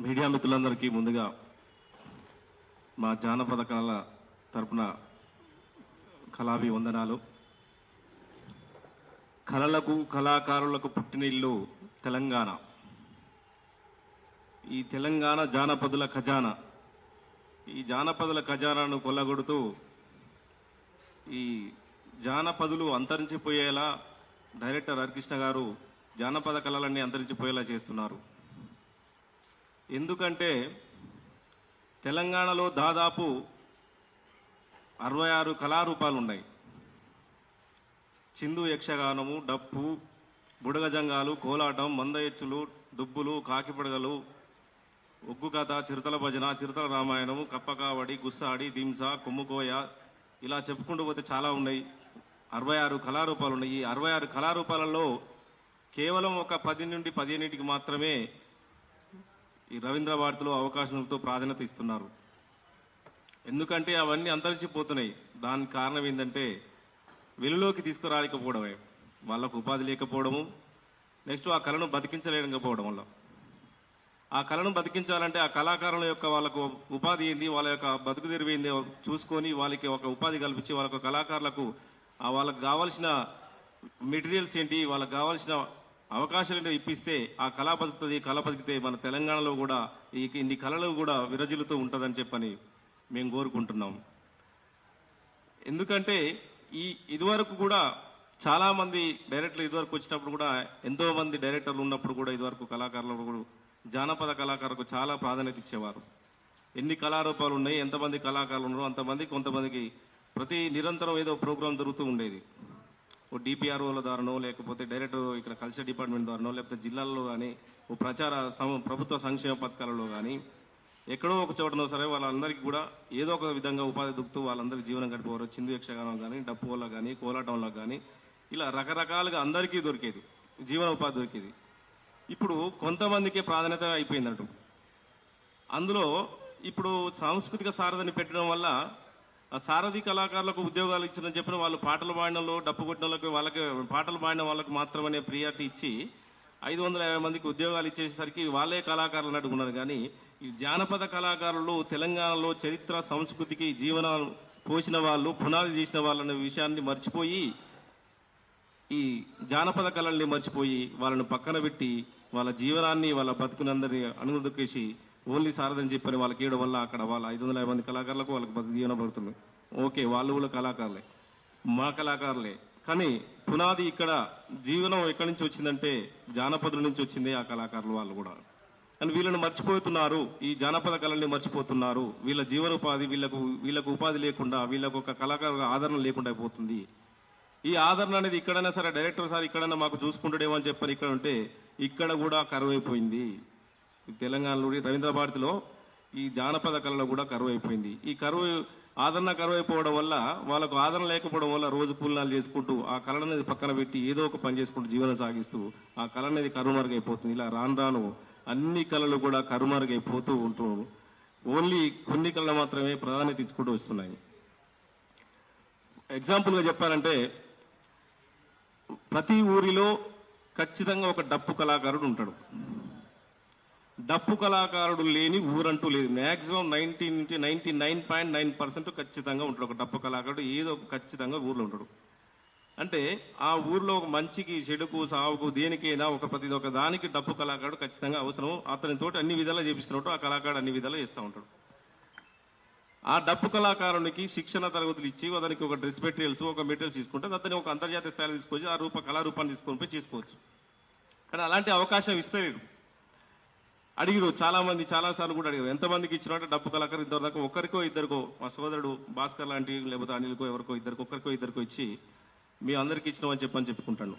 Media మిత్రులందరికీ ముందుగా మా జానపద కళల తరపున కళాభివందనాలు. కళలకు కళాకారులకు పుట్టిన ఇల్లు తెలంగాణ. ఈ తెలంగాణ జానపదుల ఖజానా. ఈ జానపదుల ఖజానాను కొల్లగొడుతూ ఈ జానపదులు అంతరించిపోయేలా డైరెక్టర్ హరికృష్ణ గారు జానపద కళలన్నీ అంతరించిపోయేలా చేస్తున్నారు. ఎందుకంటే తెలంగాణలో దాదాపు అరవై ఆరు కళారూపాలు ఉన్నాయి చిందు యక్షగానము డప్పు బుడగజంగాలు కోలాటం మందయచ్చులు దుబ్బులు కాకిపడగలు ఒగ్గు కథ చిరుతల భజన చిరుతల రామాయణము కప్పకావడి గుస్సాడి దింస కొమ్ముకోయ ఇలా చెప్పుకుంటూ పోతే చాలా ఉన్నాయి. అరవై ఆరు కళారూపాలు ఉన్నాయి ఈ అరవై ఆరు కళారూపాలలో కేవలం ఒక పది నుండి పదిహేనిటికి మాత్రమే ఈ రవీంద్ర భారతిలో అవకాశంతో ప్రాధాన్యత ఇస్తున్నారు. ఎందుకంటే అవన్నీ అంతరించిపోతున్నాయి. దానికి కారణం ఏంటంటే వెలులోకి తీసుకురాలేకపోవడమే. వాళ్ళకు ఉపాధి లేకపోవడము నెక్స్ట్ ఆ కళను బతికించలేకపోవడం వల్ల. ఆ కళను బతికించాలంటే ఆ కళాకారుల యొక్క వాళ్ళకు ఉపాధి ఏంది వాళ్ళ యొక్క బతుకు తెరువు చూసుకొని వాళ్ళకి ఒక ఉపాధి కల్పించి వాళ్ళకు కళాకారులకు ఆ వాళ్ళకు కావాల్సిన మెటీరియల్స్ ఏంటి వాళ్ళకి కావాల్సిన అవకాశాలు ఇప్పిస్తే ఆ కళా బతుకుతుంది కళ బతికితే మన తెలంగాణలో కూడా ఈ ఇన్ని కళలు కూడా విరజిల్లుతూ ఉంటుందని చెప్పని మేము కోరుకుంటున్నాం. ఎందుకంటే ఈ ఇదివరకు కూడా చాలా మంది డైరెక్టర్లు ఇదివరకు వచ్చినప్పుడు కూడా ఎంతో మంది డైరెక్టర్లు ఉన్నప్పుడు కూడా ఇదివరకు కళాకారులు కూడా జానపద కళాకారులకు చాలా ప్రాధాన్యత ఇచ్చేవారు. ఎన్ని కళారూపాలు ఉన్నాయి ఎంతమంది కళాకారులు ఉన్నారో అంతమంది కొంతమందికి ప్రతి నిరంతరం ఏదో ప్రోగ్రాం జరుగుతూ ఉండేది. ఓ డిపిఆర్ఓల ద్వారానో లేకపోతే డైరెక్టర్ ఇక్కడ కల్చర్ డిపార్ట్మెంట్ ద్వారానో లేకపోతే జిల్లాల్లో కానీ ఓ ప్రచార సం- ప్రభుత్వ సంక్షేమ పథకాలలో కానీ ఎక్కడో ఒక చోటనో సరే వాళ్ళందరికీ కూడా ఏదో ఒక విధంగా ఉపాధి దుక్తూ వాళ్ళందరికీ జీవనం గడిపేవారు. చిందు యక్షగానం కానీ డప్పుల కానీ కోలాటంలో కానీ ఇలా రకరకాలుగా అందరికీ దొరికేది. జీవన ఉపాధి దొరికేది. ఇప్పుడు కొంతమందికే ప్రాధాన్యత అయిపోయిందంట. అందులో ఇప్పుడు సాంస్కృతిక సారథిని పెట్టడం వల్ల సారథి కళాకారులకు ఉద్యోగాలు ఇచ్చిన చెప్పిన వాళ్ళు పాటలు పాడినలో డప్పు కొట్టిన వాళ్ళకి పాటలు పాడిన వాళ్ళకి మాత్రమే ప్రియారిటీ ఇచ్చి ఐదు వందల యాభై మందికి ఉద్యోగాలు ఇచ్చేసరికి వాళ్ళే కళాకారులు అడుగున్నారు కానీ ఈ జానపద కళాకారులు తెలంగాణలో చరిత్ర సంస్కృతికి జీవనాలు పోసిన వాళ్ళు పునాది చేసిన వాళ్ళన్న విషయాన్ని మర్చిపోయి ఈ జానపద కళల్ని మర్చిపోయి వాళ్ళని పక్కన పెట్టి వాళ్ళ జీవనాన్ని వాళ్ళ బతుకునందరినీ అనుగుణకేసి ఓన్లీ సారథని చెప్పని వాళ్ళకి ఏడు వల్ల అక్కడ వాళ్ళ ఐదు వందల యాభై మంది కళాకారులకు వాళ్ళకి బతుకు జీవనం పడుతుంది ఓకే వాళ్ళు కూడా కళాకారులే. మా కళాకారులే. కానీ పునాది ఇక్కడ జీవనం ఎక్కడి నుంచి వచ్చిందంటే జానపదుల నుంచి వచ్చింది ఆ కళాకారులు వాళ్ళు కూడా. కానీ వీళ్ళని మర్చిపోతున్నారు ఈ జానపద కళల్ని మర్చిపోతున్నారు. వీళ్ళ జీవనోపాధి వీళ్ళకు వీళ్ళకు ఉపాధి లేకుండా వీళ్ళకు ఒక కళాకారు ఆదరణ లేకుండా అయిపోతుంది ఈ ఆదరణ అనేది ఇక్కడైనా సరే డైరెక్టర్ సార్ ఇక్కడైనా మాకు చూసుకుంటాడేమో అని చెప్పని ఇక్కడ ఉంటే ఇక్కడ కూడా కరువైపోయింది. తెలంగాణలోని ఈ తెలంగాణలో రవీంద్ర భారతిలో ఈ జానపద కళలో కూడా కరువు అయిపోయింది ఈ కరువు ఆదరణ కరువు అయిపోవడం వల్ల వాళ్ళకు ఆదరణ లేకపోవడం వల్ల రోజు కూలినాలు చేసుకుంటూ ఆ కళ అనేది పక్కన పెట్టి ఏదో ఒక పని చేసుకుంటూ జీవనం సాగిస్తూ ఆ కళ అనేది కరుమరుగైపోతుంది. ఇలా రాను రాను అన్ని కళలు కూడా కరుమరుగైపోతూ ఉంటూ ఓన్లీ కొన్ని కళలు మాత్రమే ప్రాధాన్యత ఇచ్చుకుంటూ వస్తున్నాయి. ఎగ్జాంపుల్గా చెప్పారంటే చెప్పాలంటే ప్రతి ఊరిలో ఖచ్చితంగా ఒక డప్పు కళాకారుడు ఉంటాడు. డప్పు కళాకారుడు లేని ఊరంటూ లేదు. మ్యాక్సిమం నైన్టీ నుంచి ninety nine point nine percent ఖచ్చితంగా ఉంటాడు. ఒక డప్పు కళాకారుడు ఏదో ఒక ఖచ్చితంగా ఊర్లో ఉంటాడు. అంటే ఆ ఊర్లో ఒక మంచికి చెడుకు సావుకు దేనికైనా ఒక ప్రతి ఒక దానికి డప్పు కళాకారుడు ఖచ్చితంగా అవసరం అతనితోటి అన్ని విధాలా చేపిస్తున్నట్టు ఆ కళాకారుడు అన్ని విధాలా చేస్తూ ఉంటాడు. ఆ డప్పు కళాకారునికి శిక్షణ తరగతులు ఇచ్చి అతనికి ఒక డ్రెస్ మెటీరియల్స్ ఒక మెటీరియల్స్ తీసుకుంటే అతని ఒక అంతర్జాతీయ స్థాయిలో తీసుకొచ్చి ఆ రూప కళారూపాన్ని తీసుకొని పోయి చేసుకోవచ్చు. కానీ అలాంటి అవకాశం ఇస్తలేదు. అడిగిరు చాలా మంది చాలా సార్లు కూడా అడిగారు ఎంతమందికి ఇచ్చినట్టు డప్పు కళాకారు ఇద్దరు దాకా ఒక్కరికో ఇద్దరికో మా సోదరుడు భాస్కర్ లాంటి లేకపోతే అనిల్కో ఎవరికో ఇద్దరికో ఒక్కరికో ఇద్దరికో ఇచ్చి మీ అందరికి ఇచ్చినామని చెప్పని చెప్పుకుంటాను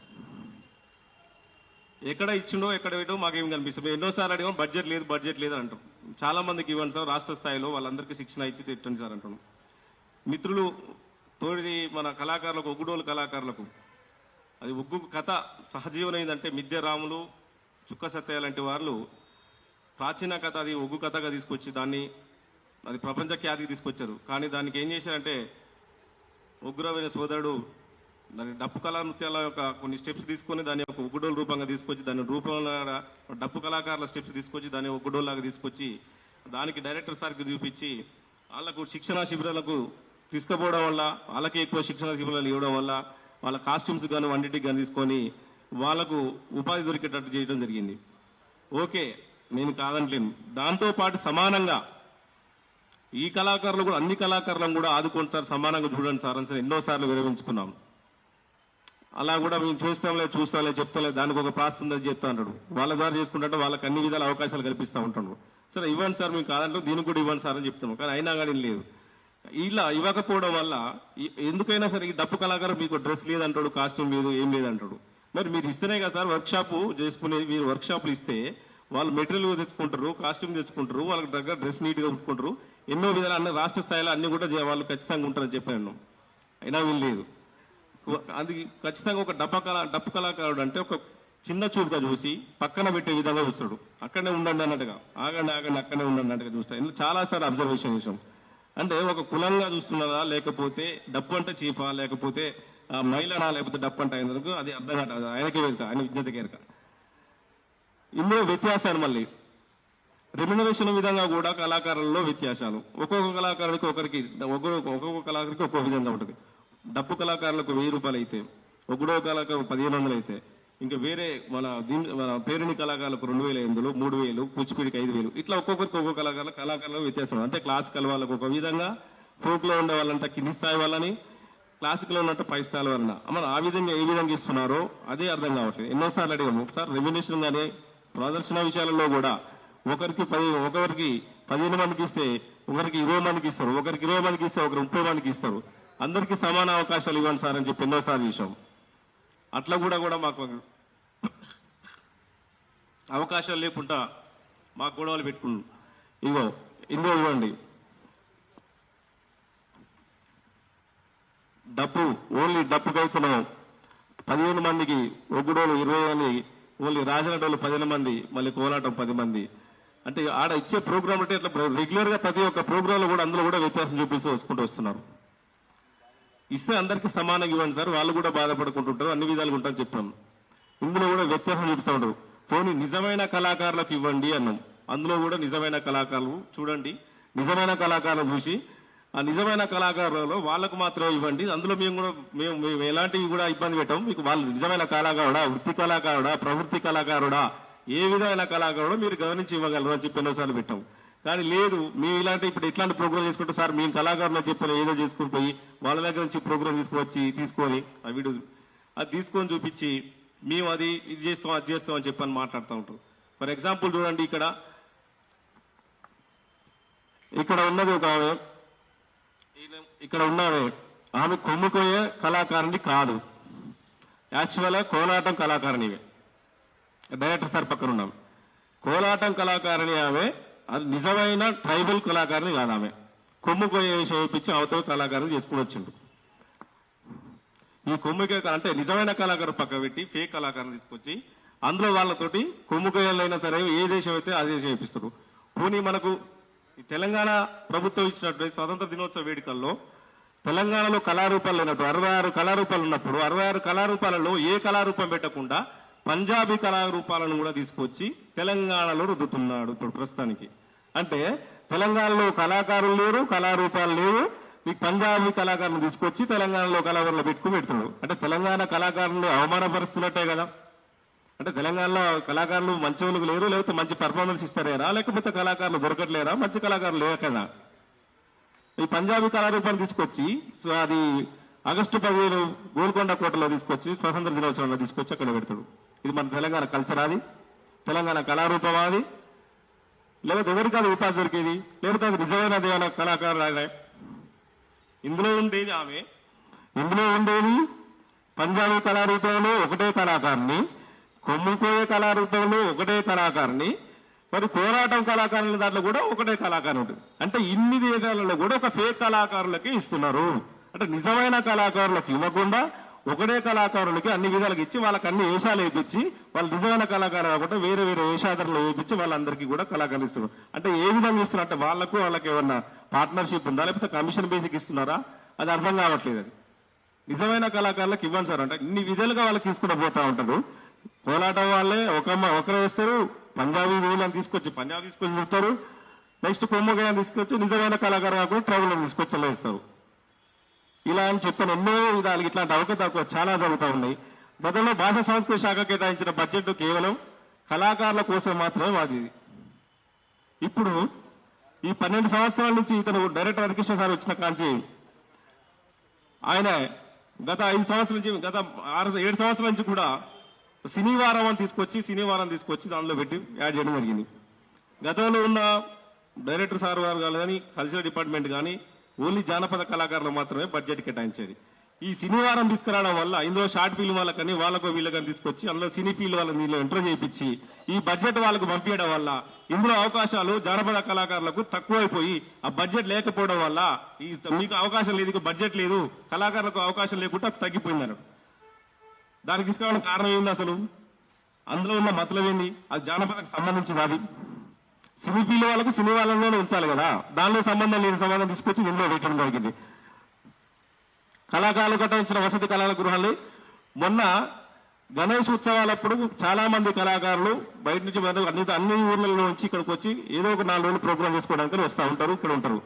ఎక్కడ ఇచ్చిండో ఎక్కడ పెట్టో మాకేం కనిపిస్తుంది మేము ఎన్నోసార్లు అడిగాం బడ్జెట్ లేదు బడ్జెట్ లేదు అంటాం చాలా మందికి ఇవ్వండి సార్ రాష్ట్ర స్థాయిలో వాళ్ళందరికీ శిక్షణ ఇచ్చి తిట్టండి సార్ అంటున్నాం మిత్రులు తోడి మన కళాకారులకు ఒగ్గుడోలు కళాకారులకు అది ఒగ్గు కథ సహజీవనైందంటే మిద్య రాములు చుక్క సత్య లాంటి వాళ్ళు ప్రాచీన కథ అది ఒగ్గు కథగా తీసుకొచ్చి దాన్ని అది ప్రపంచ ఖ్యాతికి తీసుకొచ్చారు. కానీ దానికి ఏం చేశారంటే ఉగ్రమైన సోదరుడు దాని డప్పు కళా నృత్యాల యొక్క కొన్ని స్టెప్స్ తీసుకొని దాని యొక్క ఒగ్గుడోలు రూపంగా తీసుకొచ్చి దాని రూపంలో డప్పు కళాకారుల స్టెప్స్ తీసుకొచ్చి దాన్ని ఒగ్గుడోలాగా తీసుకొచ్చి దానికి డైరెక్టర్ సార్కి చూపించి వాళ్ళకు శిక్షణ శిబిరాలకు తీసుకుపోవడం వల్ల వాళ్ళకి ఎక్కువ శిక్షణ శిబిరాలు ఇవ్వడం వల్ల వాళ్ళ కాస్ట్యూమ్స్ కానీ వంటింటికి కానీ తీసుకొని వాళ్ళకు ఉపాధి దొరికేటట్టు చేయడం జరిగింది. ఓకే. నేను కాదంటలేను దాంతో పాటు సమానంగా ఈ కళాకారులు కూడా అన్ని కళాకారులను కూడా ఆదుకోండి సార్ సమానంగా చూడండి సార్ అని సార్ ఎన్నోసార్లు విరమించుకున్నాం. అలా కూడా మేము చూస్తాంలే చూస్తాంలే చెప్తాలే దానికి ఒక ప్రాసెస్ ఉందని చెప్తా అంటాడు. వాళ్ళ ద్వారా చేసుకుంటే వాళ్ళకి అన్ని విధాల అవకాశాలు కల్పిస్తూ ఉంటాడు. సరే ఇవ్వండి సార్ మేము కాదంటే దీనికి కూడా ఇవ్వండి సార్ అని చెప్తున్నాం. కానీ అయినా కానీ లేదు. ఇలా ఇవ్వకపోవడం వల్ల ఎందుకైనా సరే ఈ డప్పు కళాకారం మీకు డ్రెస్ లేదంటాడు కాస్ట్యూమ్ లేదు ఏం లేదంటాడు. మరి మీరు ఇస్తేనే కదా సార్ వర్క్షాప్ చేసుకునే మీరు వర్క్షాప్లు ఇస్తే వాళ్ళు మెటీరియల్ తెచ్చుకుంటారు కాస్ట్యూమ్ తెచ్చుకుంటారు వాళ్ళకి దగ్గర డ్రెస్ నీట్గా ఉంచుకుంటారు. ఎన్నో విధాలు అన్ని రాష్ట్ర స్థాయిలో అన్ని కూడా వాళ్ళు ఖచ్చితంగా ఉంటారని చెప్పాను అయినా వీళ్ళు లేదు. అది ఖచ్చితంగా ఒక డప్ప కళ డప్పు కళాకారుడు అంటే ఒక చిన్న చూపుగా చూసి పక్కన పెట్టే విధంగా చూస్తాడు. అక్కడనే ఉండండి అన్నట్టుగా. ఆగండి ఆగండి అక్కడనే ఉండండి అన్నట్టుగా చూస్తాడు. ఇందులో చాలా సార్ అబ్జర్వేషన్ విషయం అంటే ఒక కులంగా చూస్తున్నారా లేకపోతే డప్పు అంటే చీఫా లేకపోతే ఆ, మహిళనా లేకపోతే డప్పు అంటే అయినందుకు అది అర్థం కాదు ఆయనకే వెళ్తా ఆయన విజ్ఞత కేరక ఇందులో వ్యత్యాసాలు మళ్ళీ. రెమ్యునరేషన్ విధంగా కూడా కళాకారుల్లో వ్యత్యాసాలు. ఒక్కొక్క కళాకారుడికి ఒకరికి ఒక్కొక్క ఒక్కొక్క కళాకారుడికి ఒక్కొక్క విధంగా ఉంటుంది. డప్పు కళాకారులకు వెయ్యి రూపాయలు అయితే ఒకడో కళాకారు పదిహేను వందలు అయితే ఇంకా వేరే మన దీని మన పేరుని కళాకారులకు రెండు వేల ఎనిమిది మూడు వేలు కూచిపూడికి ఐదు వేలు ఇట్లా ఒక్కొక్కరికి ఒక్కొక్క కళాకారుల కళాకారులకు వ్యత్యాసం. అంటే క్లాసికల్ వాళ్ళకు ఒక విధంగా ఫోక్లో ఉండే వాళ్ళంతా కింది స్థాయి వాళ్ళని క్లాసికల్ ఉన్నట్టు పై స్థాయి వలన మన ఆ విధంగా ఏ విధంగా ఇస్తున్నారో అదే అర్థం కావట్లేదు. ఎన్నోసార్లు అడిగాము సార్ రెమ్యునేషన్ కానీ ప్రదర్శన విషయాలలో కూడా ఒకరికి పది ఒకరికి పదిహేను మందికి ఇస్తే ఒకరికి ఇరవై మందికి ఇస్తారు ఒకరికి ఇరవై మందికి ఇస్తే ఒకరికి ముప్పై మందికి ఇస్తారు. అందరికీ సమాన అవకాశాలు ఇవ్వండి సార్ అని చెప్పి ఎన్నోసార్లు విషయం అట్లా కూడా కూడా మాకు అవకాశాలు లేకుండా మాకు గొడవలు పెట్టుకున్నాం. ఇగో ఇందులో ఇవ్వండి. డప్పు ఓన్లీ డప్పుకి పదిహేను మందికి ఒగ్గుడోలు ఇరవై మంది ఓన్లీ రాజనటోళ్ళు పదిహేను మంది మళ్ళీ కోలాటం పది మంది. అంటే ఆడ ఇచ్చే ప్రోగ్రామ్ అంటే ఇట్లా రెగ్యులర్గా ప్రతి ఒక్క ప్రోగ్రామ్లో కూడా అందులో కూడా వ్యత్యాసం చూపిస్తూ వస్తుంటూ వస్తున్నారు. ఇస్తే అందరికీ సమానంగా ఇవ్వండి సార్ వాళ్ళు కూడా బాధపడుకుంటుంటారు అన్ని విధాలుగా ఉంటారని చెప్పాం. ఇందులో కూడా వ్యత్యాసం చూపుతూ ఉండరు పోనీ నిజమైన కళాకారులకు ఇవ్వండి అన్నాం. అందులో కూడా నిజమైన కళాకారులు చూడండి నిజమైన కళాకారులు చూసి నిజమైన కళాకారులలో వాళ్ళకు మాత్రమే ఇవ్వండి. అందులో మేము కూడా మేము మేము ఎలాంటివి కూడా ఇబ్బంది పెట్టాము. మీకు వాళ్ళు నిజమైన కళాకారుడా వృత్తి కళాకారుడా ప్రవృత్తి కళాకారుడా ఏ విధమైన కళాకారుడో మీరు గమనించి ఇవ్వగలరు అని చెప్పి ఎన్నోసార్లు పెట్టాం కానీ లేదు మేము ఇలాంటి ఇప్పుడు ఇట్లాంటి ప్రోగ్రామ్ చేసుకుంటే సార్ మేము కళాకారులు చెప్పిన ఏదో చేసుకుని పోయి వాళ్ళ దగ్గర నుంచి ప్రోగ్రామ్ తీసుకువచ్చి తీసుకొని ఆ వీడియో అది తీసుకొని చూపించి మేము అది ఇది చేస్తాం అది చేస్తాం అని చెప్పని మాట్లాడుతూ ఉంటారు. ఫర్ ఎగ్జాంపుల్ చూడండి ఇక్కడ. ఇక్కడ ఉన్నది ఒక ఇక్కడ ఉన్నామే ఆమె కొమ్ముకోయే కళాకారుని కాదు. యాక్చువల్గా కోలాటం కళాకారునివే డైరెక్టర్ సార్ పక్కన ఉన్నాం. కోలాటం కళాకారిణి ఆమె అది నిజమైన ట్రైబల్ కళాకారిణి కాదు ఆమె. కొమ్ముకోయే విషయం ఇప్పించి అవతల కళాకారుని చేసుకుని వచ్చిండు ఈ కొమ్ముకే అంటే నిజమైన కళాకారు పక్క పెట్టి ఫేక్ కళాకారుని తీసుకొచ్చి అందులో వాళ్ళతోటి కొమ్ముకోయాలైనా సరే ఏ దేశం అయితే ఆ దేశం పోనీ మనకు ఈ తెలంగాణ ప్రభుత్వం ఇచ్చినట్టు స్వతంత్ర దినోత్సవ వేడుకల్లో తెలంగాణలో కళారూపాలు లేనట్టు అరవై ఆరు కళారూపాలు ఉన్నప్పుడు అరవై ఆరు కళారూపాలలో ఏ కళారూపం పెట్టకుండా పంజాబీ కళారూపాలను కూడా తీసుకొచ్చి తెలంగాణలో రుద్దుతున్నాడు ఇప్పుడు ప్రస్తుతానికి. అంటే తెలంగాణలో కళాకారులు లేరు కళారూపాలు లేవు మీకు పంజాబీ కళాకారులను తీసుకొచ్చి తెలంగాణలో కళాకారులు పెట్టుకుని పెడుతున్నాడు. అంటే తెలంగాణ కళాకారులు అవమానపరుస్తున్నట్టే కదా. అంటే తెలంగాణలో కళాకారులు మంచి వాళ్ళకి లేరు లేకపోతే మంచి పర్ఫార్మెన్స్ ఇస్తారేనా? లేకపోతే కళాకారులు దొరకట్లేరా? మంచి కళాకారులు లేకనా ఈ పంజాబీ కళారూపాన్ని తీసుకొచ్చి సో అది ఆగస్టు పదిహేను గోల్కొండ కోటలో తీసుకొచ్చి స్వతంత్ర దినోత్సవంలో తీసుకొచ్చి అక్కడ పెడతాడు. ఇది మన తెలంగాణ కల్చర్ అది. తెలంగాణ కళారూపం అది. లేకపోతే ఎవరికి అది ఉపాధి దొరికేది? లేకపోతే అది నిజమైన దేవాల కళాకారులు ఆయన. ఇందులో ఉండేది ఆమె. ఇందులో ఉండేది పంజాబీ కళారూపంలో ఒకటే కళాకారుని. కొమ్ముకోయే కళారూపంలో ఒకటే కళాకారుని మరి పోరాటం కళాకారుల దాంట్లో కూడా ఒకటే కళాకారుడు ఉంటుంది. అంటే ఇన్ని దేశాలలో కూడా ఒక ఫేక్ కళాకారులకి ఇస్తున్నారు. అంటే నిజమైన కళాకారులకు ఇవ్వకుండా ఒకటే కళాకారులకి అన్ని విధాలకు ఇచ్చి వాళ్ళకి అన్ని వేషాలు వేయించి వాళ్ళు నిజమైన కళాకారులు కూడా వేరే వేరే వేషాధారులు వేయించి వాళ్ళందరికీ కూడా కళాకారులు ఇస్తున్నారు. అంటే ఏ విధంగా ఇస్తున్నారు? అంటే వాళ్ళకు వాళ్ళకి ఏమన్నా పార్ట్నర్షిప్ ఉందా? లేకపోతే కమిషన్ బేసిక్ ఇస్తున్నారా? అది అర్థం కావట్లేదు అది. నిజమైన కళాకారులకు ఇవ్వండి సార్. అంటే ఇన్ని విధాలుగా వాళ్ళకి తీసుకుని పోతా ఉంటారు. కోలాటం వాళ్ళే. ఒక ఒకరు వేస్తారు పంజాబీ వీళ్ళని తీసుకొచ్చి పంజాబ్ తీసుకొచ్చి చెప్తారు నెక్స్ట్ కొమ్మగాయని తీసుకొచ్చి నిజమైన కళాకారు కాకుండా ట్రైబుల్ తీసుకొచ్చి వేస్తారు. ఇలా అని చెప్పిన ఎన్నో విధాలు ఇట్లాంటి అవకతవక చాలా జరుగుతూ ఉన్నాయి. గతంలో భాషా సంస్కృతి శాఖ కేటాయించిన బడ్జెట్ కేవలం కళాకారుల కోసం మాత్రమే వాది ఇప్పుడు ఈ పన్నెండు సంవత్సరాల నుంచి ఇతను డైరెక్టర్ హరికృష్ణ సార్ వచ్చిన కాంచి ఆయన గత ఐదు సంవత్సరాల నుంచి గత ఆరు ఏడు సంవత్సరాల నుంచి కూడా సినీవారం అని తీసుకొచ్చి సినీవారం తీసుకొచ్చి దానిలో పెట్టి యాడ్ చేయడం జరిగింది. గతంలో ఉన్న డైరెక్టర్ సార్ గారు కానీ కల్చరల్ డిపార్ట్మెంట్ కానీ ఓన్లీ జానపద కళాకారులు మాత్రమే బడ్జెట్ కేటాయించేది. ఈ సినీవారం తీసుకురావడం వల్ల ఇందులో షార్ట్ ఫిల్మ్ వాళ్ళకని వాళ్ళకు వీళ్ళకని తీసుకొచ్చి అందులో సినీ ఫీల్డ్ వాళ్ళని వీళ్ళు ఎంటర్ చేయించి ఈ బడ్జెట్ వాళ్ళకు పంపించడం వల్ల ఇందులో అవకాశాలు జానపద కళాకారులకు తక్కువైపోయి ఆ బడ్జెట్ లేకపోవడం వల్ల ఈ మీకు అవకాశం లేదు బడ్జెట్ లేదు కళాకారులకు అవకాశం లేకుండా తగ్గిపోయిందన్నారు. దానికి ఇష్టమైన కారణం ఏంది అసలు? అందులో ఉన్న మతలం ఏంది? అది జానపదకు సంబంధించింది అది. సినీ పిల్లి వాళ్ళకు సినీ వాళ్ళలోనే ఉంచాలి కదా. దానిలో సంబంధం లేని సంబంధం తీసుకొచ్చి ఇందులో పెట్టడం జరిగింది. కళాకారులు కట్టించిన వసతి కళల గృహాలు మొన్న గణేష్ ఉత్సవాలప్పుడు చాలా మంది కళాకారులు బయట నుంచి అన్ని అన్ని ఊర్లలో నుంచి ఇక్కడికి వచ్చి ఏదో ఒక నాలుగు రోజులు ప్రోగ్రామ్ చేసుకోవడానికి వస్తూ ఉంటారు ఇక్కడ ఉంటారు.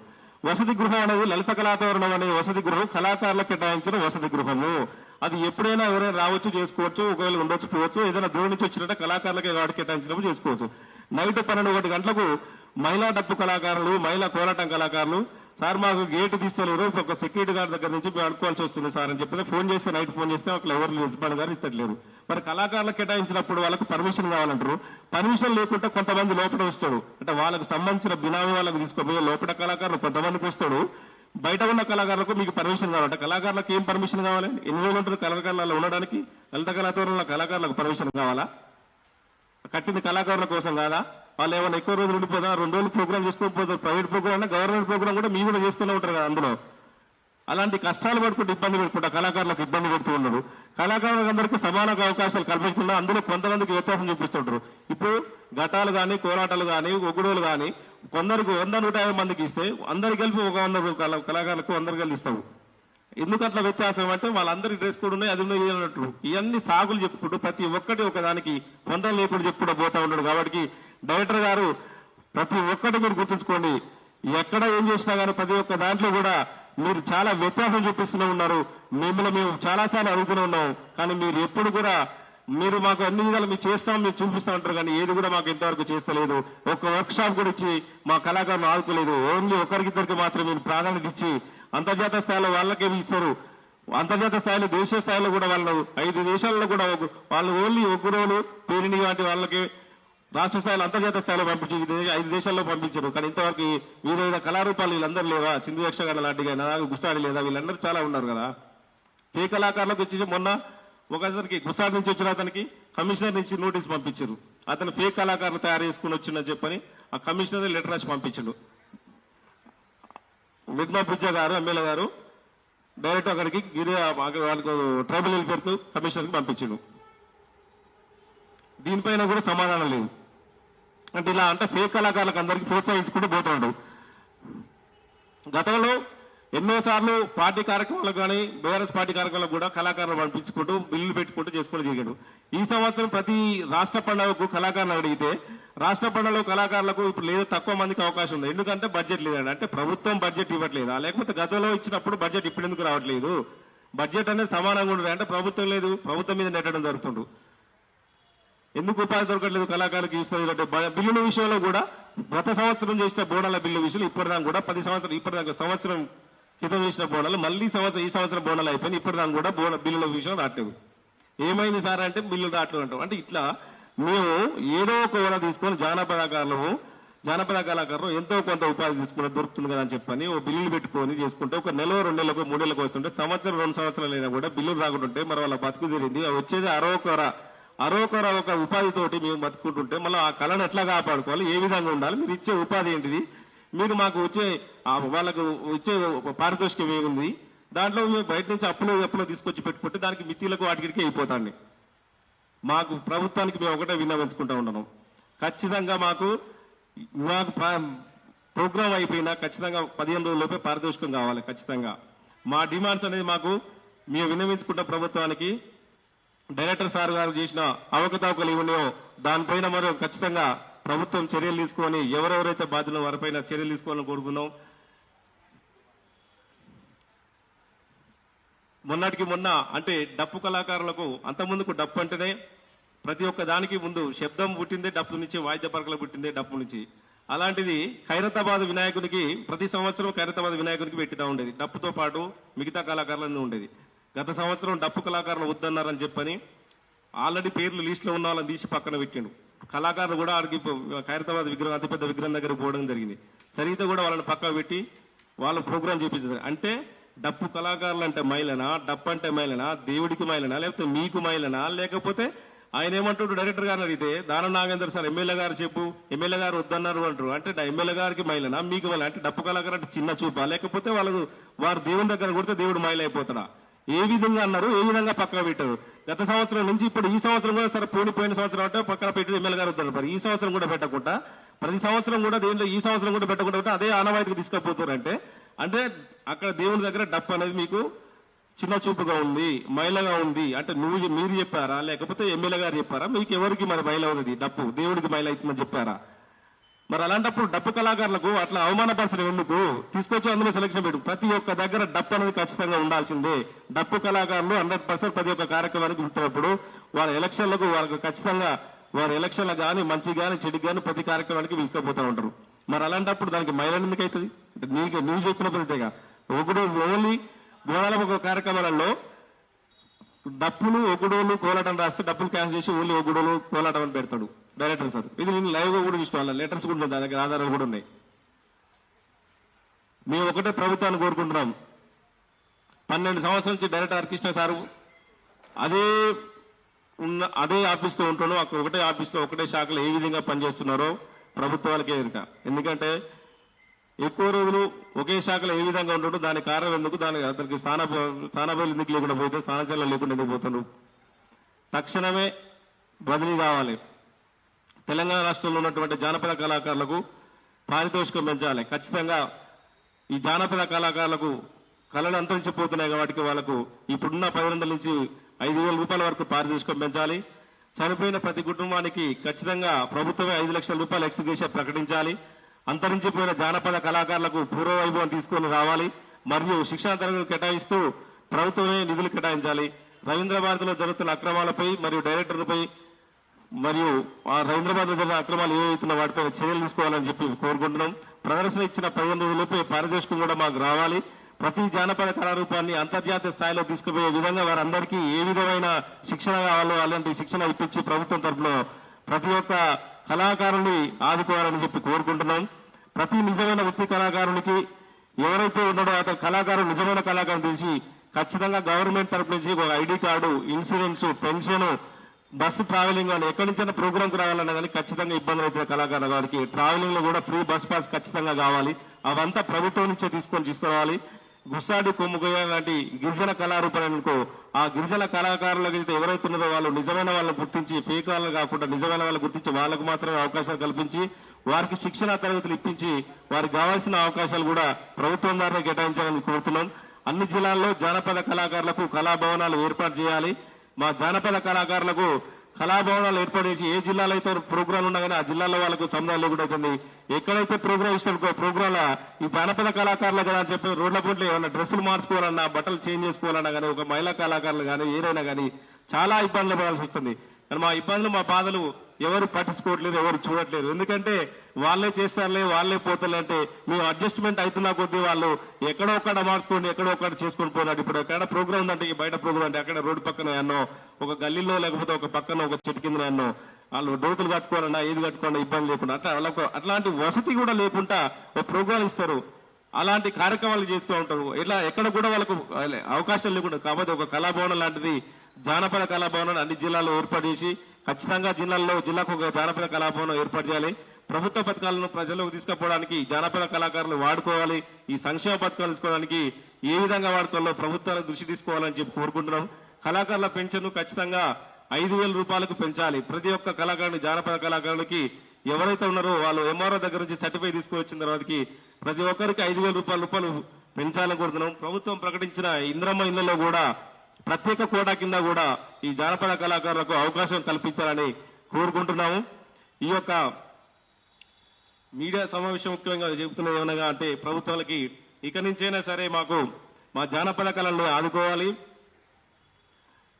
వసతి గృహం అనేది లలిత కళాతోరణం అనే వసతి గృహం కళాకారులకు కేటాయించిన వసతి గృహము. అది ఎప్పుడైనా ఎవరైనా రావచ్చు చేసుకోవచ్చు ఒకవేళ ఉండొచ్చు పోవచ్చు ఏదైనా దూరం నుంచి వచ్చినట్టు కళాకారులకి వాడికి కేటాయించినప్పుడు చేసుకోవచ్చు. నైట్ పన్నెండు ఒకటి గంటలకు మహిళా డప్పు కళాకారులు మహిళా కోలాటం కళాకారులు సార్ మాకు గేటు తీస్తలేరు ఒక సెక్యూరిటీ గార్డ్ దగ్గర నుంచి మేము అనుకోవాల్సి వస్తుంది సార్ అని చెప్పి ఫోన్ చేస్తే నైట్ ఫోన్ చేస్తే అక్కడ ఎవరు యజమాని గారు ఇస్తలేరు మరి కళాకారులకు కేటాయించినప్పుడు వాళ్ళకి పర్మిషన్ కావాలంటారు. పర్మిషన్ లేకుండా కొంతమంది లోపల వస్తాడు. అంటే వాళ్ళకి సంబంధించిన బినామీ వాళ్ళకి తీసుకోబోయే లోపల కళాకారులు కొంతమందికి వస్తాడు. బయట ఉన్న కళాకారులకు మీకు పర్మిషన్ కావాలంటే కళాకారులకు ఏం పర్మిషన్ కావాలి? ఎన్ని రోజులు ఉంటారు కళాకారులలో ఉండడానికి? లలిత కళాకారుల కళాకారులకు పర్మిషన్ కావాలా? కట్టింది కళాకారుల కోసం కాదా? వాళ్ళు ఏమైనా ఎక్కువ రోజులు ఉండిపోదా? రెండు రోజులు ప్రోగ్రామ్ చేసుకోకపోతారు ప్రైవేట్ ప్రోగ్రామ్ గవర్నమెంట్ ప్రోగ్రామ్ కూడా మీ కూడా చేస్తూనే ఉంటారు కదా అందులో. అలాంటి కష్టాలు పడుకుంటూ ఇబ్బంది పెట్టుకుంటా కళాకారులకు ఇబ్బంది పెడుతూ ఉన్నారు కళాకారులందరికీ సమాన అవకాశాలు కల్పించకుండా అందులో కొంతమందికి వ్యత్యాసం చూపిస్తుంటారు. ఇప్పుడు ఘటాలు కానీ కోలాటాలు కానీ ఒగుడులు కానీ కొందరికి వంద నూట యాభై మందికి ఇస్తే అందరు కలిపి ఒక వంద కళ- కళాకారులకు అందరు కలిసి ఇస్తావు ఎందుకు అట్లా వ్యత్యాసం అంటే వాళ్ళందరి డ్రెస్ కోడ్ ఉన్నాయి అది ఉన్నాయి అన్నట్టు ఇవన్నీ సాగులు చెప్పుకుంటూ ప్రతి ఒక్కటి ఒక దానికి లేకుండా చెప్పుకుంటూ పోతా ఉన్నాడు. కాబట్టి డైరెక్టర్ గారు ప్రతి ఒక్కటి మీరు గుర్తుంచుకోండి. ఎక్కడ ఏం చేసినా కానీ ప్రతి ఒక్క దాంట్లో కూడా మీరు చాలా వ్యత్యాసం చూపిస్తూనే ఉన్నారు. మిమ్మల్ని మేము చాలాసార్లు అడుగుతూనే ఉన్నాం. కానీ మీరు ఎప్పుడు కూడా మీరు మాకు అన్ని విధాలు మీరు చేస్తాం మీరు చూపిస్తా ఉంటారు కానీ ఏది కూడా మాకు ఇంతవరకు చేస్తలేదు. ఒక వర్క్ షాప్ కూడా ఇచ్చి మా కళాకారులు ఆదుకోలేదు. ఓన్లీ ఒకరికిద్దరికి మాత్రమే మీరు ప్రాధాన్యత ఇచ్చి అంతర్జాతీయ స్థాయిలో వాళ్ళకే ఇస్తారు. అంతర్జాతీయ స్థాయిలో దేశీయ స్థాయిలో కూడా వాళ్ళు ఐదు దేశాల్లో కూడా వాళ్ళు ఓన్లీ ఒగ్గురోలు పేరుని వాటి వాళ్ళకి రాష్ట్ర స్థాయిలో అంతర్జాతీయ స్థాయిలో పంపించి ఐదు దేశాల్లో పంపించారు. కానీ ఇంతవరకు వివిధ కళారూపాలు వీళ్ళందరూ లేవా? సింధు యక్షగాన లాంటి నాగా గుస్తాడి లేదా? వీళ్ళందరూ చాలా ఉన్నారు కదా. ఏ కళాకారులకు వచ్చి మొన్న ఒక అతనికి గుసాడ్ నుంచి వచ్చిన అతనికి కమిషనర్ నుంచి నోటీస్ పంపించారు. అతను ఫేక్ కళాకారులు తయారు చేసుకుని వచ్చిందని చెప్పని ఆ కమిషనర్ లెటర్ రాసి పంపించాడు. మిగ్మా పూజ గారు ఎమ్మెల్యే గారు డైరెక్ట్ అక్కడికి గిరి వాళ్ళకు ట్రైబల్ వెల్ఫేర్ కమిషనర్కి పంపించాడు. దీనిపైన కూడా సమాధానం లేదు. అంటే ఇలా అంటే ఫేక్ కళాకారులకు అందరికీ ప్రోత్సహించుకుంటూ పోతుండు గతంలో ఎన్నోసార్లు పార్టీ కార్యక్రమాలకు కానీ బీఆర్ఎస్ పార్టీ కార్యక్రమాలకు కూడా కళాకారులు పంపించుకుంటూ బిల్లులు పెట్టుకుంటూ చేసుకుంటూ జరిగాడు. ఈ సంవత్సరం ప్రతి రాష్ట్ర పండుగకు కళాకారులు అడిగితే రాష్ట్ర పండుగలో కళాకారులకు ఇప్పుడు లేదు తక్కువ మందికి అవకాశం ఉంది. ఎందుకంటే బడ్జెట్ లేదండి. అంటే ప్రభుత్వం బడ్జెట్ ఇవ్వట్లేదా? లేకపోతే గతంలో ఇచ్చినప్పుడు బడ్జెట్ ఇప్పుడు ఎందుకు రావట్లేదు? బడ్జెట్ అనేది సమానంగా ఉండదు అంటే ప్రభుత్వం లేదు ప్రభుత్వం మీద నెట్టడం జరుగుతుండు. ఎందుకు ఉపాధి దొరకట్లేదు కళాకారులకు ఇస్తారు? అంటే బిల్లుల విషయంలో కూడా గత సంవత్సరం చేసిన బోనాల బిల్లు విషయంలో ఇప్పటిదాకా కూడా పది సంవత్సరం ఇప్పటిదాకా సంవత్సరం క్రితం చేసిన బోనాలు మళ్ళీ సంవత్సరం ఈ సంవత్సరం బోనాలు అయిపోయినాయి. ఇప్పటిదాకా కూడా బోన బిల్లుల విషయం రావట్లేదు ఏమైంది సార్ అంటే బిల్లులు రావట్లేదు అంటాం. అంటే ఇట్లా మేము ఏదో ఒక వన తీసుకొని జానపదాకారులు జానపద కళాకారులు ఎంతో కొంత ఉపాధి తీసుకుని దొరుకుతుంది కదా అని చెప్పని ఓ బిల్లులు పెట్టుకొని చేసుకుంటే ఒక నెల రెండు నెలలకు మూడు నెలలకు వస్తుంటే సంవత్సరం రెండు సంవత్సరాలు అయినా కూడా బిల్లులు రాకుంటుంటే మరి వాళ్ళ బతుకు తీరింది. అది వచ్చేది అరవకొర అరవకొర ఒక ఉపాధితోటి మేము బతుకుంటుంటే మళ్ళీ ఆ కళను ఎట్లా కాపాడుకోవాలి? ఏ విధంగా ఉండాలి? మీరు ఇచ్చే ఉపాధి ఏంటిది? మీరు మాకు వచ్చే వాళ్ళకు వచ్చే పారితోషికం ఏముంది దాంట్లో మేము బయట నుంచి అప్పులు అప్పులో తీసుకొచ్చి పెట్టుకుంటే దానికి మితిలకు వాటికి అయిపోతాండి. మాకు ప్రభుత్వానికి మేము ఒకటే విన్నవించుకుంటా ఉన్నాం ఖచ్చితంగా మాకు మాకు ప్రోగ్రామ్ అయిపోయినా ఖచ్చితంగా పదిహేను రోజులలోపే పారితోషికం కావాలి ఖచ్చితంగా. మా డిమాండ్స్ అనేది మాకు మేము విన్నవించుకుంట ప్రభుత్వానికి డైరెక్టర్ సార్ గారు చేసిన అవకతవకలు ఏమున్నాయో దానిపైన మరో ఖచ్చితంగా ప్రభుత్వం చర్యలు తీసుకొని ఎవరెవరైతే బాధ్యులు వారిపైన చర్యలు తీసుకోవాలని కోరుకున్నాం మొన్నటికి మొన్న అంటే డప్పు కళాకారులకు అంతకుముందుకు డప్పు అంటేనే ప్రతి ఒక్క దానికి ముందు శబ్దం పుట్టిందే డప్పు నుంచి వాయిద్య పరకలు పుట్టిందే డప్పు నుంచి. అలాంటిది ఖైరతాబాద్ వినాయకునికి ప్రతి సంవత్సరం ఖైరతాబాద్ వినాయకునికి పెట్టినా ఉండేది. డప్పుతో పాటు మిగతా కళాకారులన్నీ ఉండేది. గత సంవత్సరం డప్పు కళాకారులు వద్దన్నారని చెప్పని ఆల్రెడీ పేర్లు లిస్టులో ఉన్న వాళ్ళని తీసి పక్కన పెట్టిండు. కళాకారులు కూడా ఆడికి ఖైరతాబాద్ విగ్రహం అతిపెద్ద విగ్రహం దగ్గర పోవడం జరిగింది. జరిగితే కూడా వాళ్ళని పక్కకు పెట్టి వాళ్ళ ప్రోగ్రామ్ చేపించారు. అంటే డప్పు కళాకారులు అంటే మైలనా డప్పు అంటే మైలనా దేవుడికి మైలనా లేకపోతే మీకు మైలనా లేకపోతే ఆయన ఏమంటాడు? డైరెక్టర్ గారిని అడిగితే దాన నాగేందర్ సార్ ఎమ్మెల్యే గారు చెప్పు ఎమ్మెల్యే గారు వద్దన్నారు అంటారు. అంటే ఎమ్మెల్యే గారికి మైలనా మీకు మైల అంటే డప్పు కళాకారు అంటే చిన్న చూపా లేకపోతే వాళ్ళకు వారు దేవుని దగ్గర కొడితే దేవుడు మైలైపోతాడా ఏ విధంగా అన్నారు? ఏ విధంగా పక్కన పెట్టారు? గత సంవత్సరం నుంచి ఇప్పుడు ఈ సంవత్సరం కూడా సరే పోని పోయిన సంవత్సరం అంటే పక్కన పెట్టి ఎమ్మెల్యే గారు వద్దన్నారు. ఈ సంవత్సరం కూడా పెట్టకుండా ప్రతి సంవత్సరం కూడా దేనిలో ఈ సంవత్సరం కూడా పెట్టకుండా అదే ఆనవాయితీకి తీసుకుపోతారంటే అంటే అక్కడ దేవుని దగ్గర డప్పు అనేది మీకు చిన్న చూపుగా ఉంది మైలగా ఉంది. అంటే నువ్వు మీరు చెప్పారా? లేకపోతే ఎమ్మెల్యే గారు చెప్పారా? మీకు ఎవరికి మరి మైల ఉంది డప్పు? దేవుడికి మైల అవుతుందని చెప్పారా? మరి అలాంటప్పుడు డప్పు కళాకారులకు అట్లా అవమానపరచడం ఎందుకు? తీసుకొచ్చి అందులో సెలక్షన్ పెట్టు. ప్రతి ఒక్క దగ్గర డప్పు అనేది ఖచ్చితంగా ఉండాల్సిందే. డప్పు కళాకారులు హండ్రెడ్ పర్సెంట్ ప్రతి ఒక్క కార్యక్రమానికి ఉంటున్నప్పుడు వారి ఎలక్షన్లకు వాళ్ళకు ఖచ్చితంగా వారి ఎలక్షన్లకు కానీ మంచి కానీ చెడు కానీ ప్రతి కార్యక్రమానికి తీసుకుపోతూ ఉంటారు. మరి అలాంటప్పుడు దానికి మైలం ఎందుకు అవుతుంది? అంటే నీకు నువ్వు చెప్పినప్పుడైతేగా ఒకడు ఓన్లీ గోదాల ఒక కార్యక్రమాలలో డప్పులు ఒగుడోలు కోలాటం రాస్తే డప్పులు క్యాన్సిల్ చేసి ఓన్లీ ఒగుడోలు కోలాటం అని పెడతాడు డైరెక్టర్ సార్. ఇది నేను లైవ్గా కూడా చూసిన లెటర్స్ కూడా ఉన్నాయి. దాని దగ్గర ఆధారాలు కూడా ఉన్నాయి. మేము ఒకటే ప్రభుత్వాన్ని కోరుకుంటున్నాం. పన్నెండు సంవత్సరాల నుంచి డైరెక్టర్ ఆర్కృష్ణ సారు అదే ఉన్న అదే ఆఫీస్తో ఉంటాను అక్కడ ఒకటే ఆఫీస్లో ఒకటే శాఖలో ఏ విధంగా పనిచేస్తున్నారో ప్రభుత్వాలకే ఎరుక ఎందుకంటే ఎక్కువ రోజులు ఒకే శాఖలో ఏ విధంగా ఉండడు దాని కారణం ఎందుకు? దానికి అతనికి స్థాన స్థానబలు ఎందుకు లేకుండా పోతే స్థానచర్యలు లేకుండా ఎందుకు పోతాడు తక్షణమే బదిలీ కావాలి. తెలంగాణ రాష్ట్రంలో ఉన్నటువంటి జానపద కళాకారులకు పారితోషికం పెంచాలి. ఖచ్చితంగా ఈ జానపద కళాకారులకు కళలు అంతరించిపోతున్నాయి కాబట్టి వాళ్ళకు ఇప్పుడున్న పది వందల నుంచి ఐదు వేల రూపాయల వరకు పారితోషికం పెంచాలి. చనిపోయిన ప్రతి కుటుంబానికి ఖచ్చితంగా ప్రభుత్వమే ఐదు లక్షల రూపాయలు ఎక్స్గ్రేషన్ ప్రకటించాలి. అంతరించిపోయిన జానపద కళాకారులకు పూర్వ వైభవం తీసుకొని రావాలి మరియు శిక్షణ తరగతులు కేటాయిస్తూ ప్రభుత్వమే నిధులు కేటాయించాలి. రవీంద్ర లో జరుగుతున్న అక్రమాలపై మరియు డైరెక్టర్లపై మరియు ఆ హైదరాబాద్లో జరిగిన అక్రమాలు ఏవైతున్న వాటిపై చర్యలు తీసుకోవాలని చెప్పి కోరుకుంటున్నాం. ప్రదర్శన ఇచ్చిన పదిహేను రోజులపై పారితోషికం కూడా మాకు రావాలి. ప్రతి జానపద కళారూపాన్ని అంతర్జాతీయ స్థాయిలో తీసుకుపోయే విధంగా వారందరికీ ఏ విధమైన శిక్షణ కావాలో అలాంటి శిక్షణ ఇప్పించి ప్రభుత్వం తరఫున ప్రతి ఒక్క కళాకారుని ఆదుకోవాలని చెప్పి కోరుకుంటున్నాం. ప్రతి నిజమైన వృత్తి కళాకారునికి ఎవరైతే ఉన్నాడో అతని కళాకారుడు నిజమైన కళాకారుని తెలిసి ఖచ్చితంగా గవర్నమెంట్ తరపు నుంచి ఒక ID card insurance pension bus travelling అని ఎక్కడి నుంచైనా ప్రోగ్రామ్కి రావాలన్నా కానీ ఖచ్చితంగా ఇబ్బందులు అవుతున్న కళాకారుల వారికి ట్రావెలింగ్లో కూడా ఫ్రీ బస్ పాస్ ఖచ్చితంగా కావాలి. అవంతా ప్రభుత్వం నుంచే తీసుకొని తీసుకురావాలి. గుస్సాడి కొమ్ముగోయ లాంటి గిరిజన కళారూపాలనుకో ఆ గిరిజన కళాకారులకు అయితే ఎవరైతే ఉన్నదో వాళ్ళు నిజమైన వాళ్ళని గుర్తించి పేకాలను కాకుండా నిజమైన వాళ్ళని గుర్తించి వాళ్ళకు మాత్రమే అవకాశాలు కల్పించి వారికి శిక్షణ తరగతులు ఇప్పించి వారికి కావాల్సిన అవకాశాలు కూడా ప్రభుత్వం ద్వారా కేటాయించాలని కోరుతున్నాం. అన్ని జిల్లాల్లో జానపద కళాకారులకు కళాభవనాలు ఏర్పాటు చేయాలి. మా జానపద కళాకారులకు కళాభవనాలు ఏర్పాటు చేసి ఏ జిల్లాలో అయితే ప్రోగ్రాం ఉన్నా కానీ ఆ జిల్లాలో వాళ్ళకు సముదాయం లేకుండా అవుతుంది ఎక్కడైతే ప్రోగ్రాం ఇస్తారో ప్రోగ్రాంల ఈ జానపద కళాకారులు కదా అని చెప్పి రోడ్ల పోట్లు ఏమన్నా డ్రెస్సులు మార్చుకోవాలన్నా బట్టలు చేంజ్ చేసుకోవాలన్నా కానీ ఒక మహిళా కళాకారులు కానీ ఏదైనా కానీ చాలా ఇబ్బందులు పడాల్సి వస్తుంది. కానీ మా ఇబ్బందులు మా బాధలు ఎవరు పట్టించుకోవట్లేరు ఎవరు చూడట్లేరు ఎందుకంటే వాళ్ళే చేస్తారులే వాళ్ళే పోతలే అంటే మేము అడ్జస్ట్మెంట్ అవుతున్నా కొద్దీ వాళ్ళు ఎక్కడో ఒక్కడ మార్చుకోండి ఎక్కడో ఒక్కడ చేసుకొని పోయినాడు ఇప్పుడు ఎక్కడ ప్రోగ్రామ్ ఉందంటే బయట ప్రోగ్రామ్ అంటే అక్కడ రోడ్డు పక్కన అన్నో ఒక గల్లీలో లేకపోతే ఒక పక్కన ఒక చెట్టు కింద అన్నో వాళ్ళు డోకులు కట్టుకోవాలన్నా ఏది కట్టుకోవాలన్నా ఇబ్బంది లేకుండా అట్లా వాళ్ళకు అట్లాంటి వసతి కూడా లేకుండా ఒక ప్రోగ్రాం ఇస్తారు. అలాంటి కార్యక్రమాలు చేస్తూ ఉంటారు. ఇట్లా ఎక్కడ కూడా వాళ్ళకు అవకాశం లేకుండా కాబట్టి ఒక కళాభవనం లాంటిది జానపద కళాభవనం అన్ని జిల్లాల్లో ఏర్పాటు చేసి ఖచ్చితంగా జిల్లాల్లో జిల్లాకు ఒక జానపద కళాభవనం ఏర్పాటు చేయాలి. ప్రభుత్వ పథకాలను ప్రజలకు తీసుకుపోవడానికి జానపద కళాకారులు వాడుకోవాలి. ఈ సంక్షేమ పథకాలు తీసుకోవడానికి ఏ విధంగా వాడుకోవాలో ప్రభుత్వాలు దృష్టి తీసుకోవాలని చెప్పి కోరుకుంటున్నాం. కళాకారుల పెన్షన్ ఖచ్చితంగా ఐదు వేల రూపాయలకు పెంచాలి. ప్రతి ఒక్క కళాకారుని జానపద కళాకారులకి ఎవరైతే ఉన్నారో వాళ్ళు ఎంఆర్ఓ దగ్గర నుంచి సర్టిఫై తీసుకువచ్చిన తర్వాతకి ప్రతి ఒక్కరికి ఐదు వేల రూపాయల రూపాయలు పెంచాలని కోరుతున్నాం. ప్రభుత్వం ప్రకటించిన ఇంద్రమ్మ ఇళ్ళలో కూడా ప్రత్యేక కోటా కింద కూడా ఈ జానపద కళాకారులకు అవకాశం కల్పించాలని కోరుకుంటున్నాము. ఈ యొక్క మీడియా సమావేశం ముఖ్యంగా చెబుతున్నది ఏమనగా అంటే ప్రభుత్వాలకి ఇక నుంచైనా సరే మాకు మా జానపద కళలను ఆదుకోవాలి.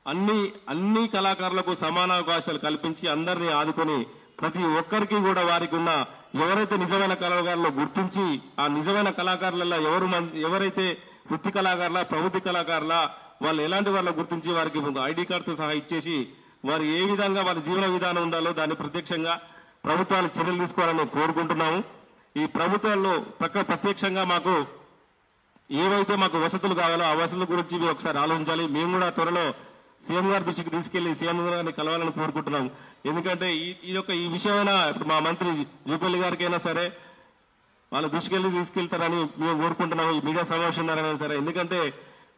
అన్ని అన్ని కళాకారులకు సమాన అవకాశాలు కల్పించి అందరినీ ఆదుకొని ప్రతి ఒక్కరికి కూడా వారికి ఉన్న ఎవరైతే నిజమైన కళాకారులు గుర్తించి ఆ నిజమైన కళాకారులలో ఎవరు మం- ఎవరైతే వృత్తి కళాకారుల ప్రవృత్తి కళాకారుల వాళ్ళు ఎలాంటి వాళ్ళ గుర్తించి వారికి ఐడి కార్డుతో సహా ఇచ్చేసి వారు ఏ విధంగా వారి జీవన విధానం ఉండాలో దాన్ని ప్రత్యక్షంగా ప్రభుత్వాలు చర్యలు తీసుకోవాలని కోరుకుంటున్నాము. ఈ ప్రభుత్వాల్లో ప్రక్క ప్రత్యక్షంగా మాకు ఏవైతే మాకు వసతులు కావాలో ఆ వసతుల గురించి మీరు ఒకసారి ఆలోచించాలి. మేము కూడా త్వరలో సీఎం గారి దృష్టికి తీసుకెళ్ళి సీఎం గారిని కలవాలని కోరుకుంటున్నాం ఎందుకంటే ఈ యొక్క ఈ విషయమైనా ఇప్పుడు మా మంత్రి జూపల్లి గారికైనా సరే వాళ్ళ దృష్టికెళ్ళి తీసుకెళ్తారని మేము కోరుకుంటున్నాము. ఈ మీడియా సమావేశం సరే. ఎందుకంటే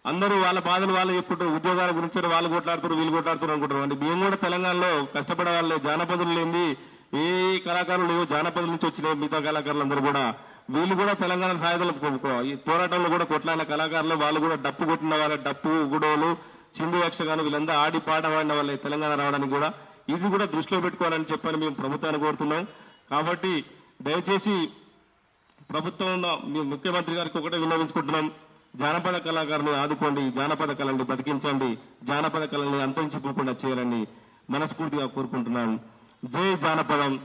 అందరూ వాళ్ళ బాధలు వాళ్ళు చెప్పుడు ఉద్యోగాల గురించి వాళ్ళు కొట్లాడుతారు వీళ్ళు కొట్లాడుతారు అనుకుంటారు అంటే మేము కూడా తెలంగాణలో కష్టపడే వాళ్ళే. జానపదులు లేని ఏ కళాకారులు లేవు. జానపదుల నుంచి వచ్చిన మిగతా కళాకారులందరూ కూడా వీళ్ళు కూడా తెలంగాణ సాయుధులు ఈ పోరాటంలో కూడా కొట్లాడిన కళాకారులు. వాళ్ళు కూడా డప్పు కొట్టిన వాళ్ళ. డప్పు గుడోలు చిందు యక్షగాను వీళ్ళందరూ ఆడి పాట పాడిన వాళ్ళే తెలంగాణ రావడానికి కూడా. ఇది కూడా దృష్టిలో పెట్టుకోవాలని చెప్పని మేము ప్రభుత్వాన్ని కోరుతున్నాం. కాబట్టి దయచేసి ప్రభుత్వం మీ ముఖ్యమంత్రి గారికి ఒకటే విన్నవించుకుంటున్నాం. జానపద కళాకారుని ఆదుకోండి జానపద కళని బతికించండి జానపద కళని అంతరించిపోకుండా చేయాలని మనస్ఫూర్తిగా కోరుకుంటున్నాం. జై జానపదం.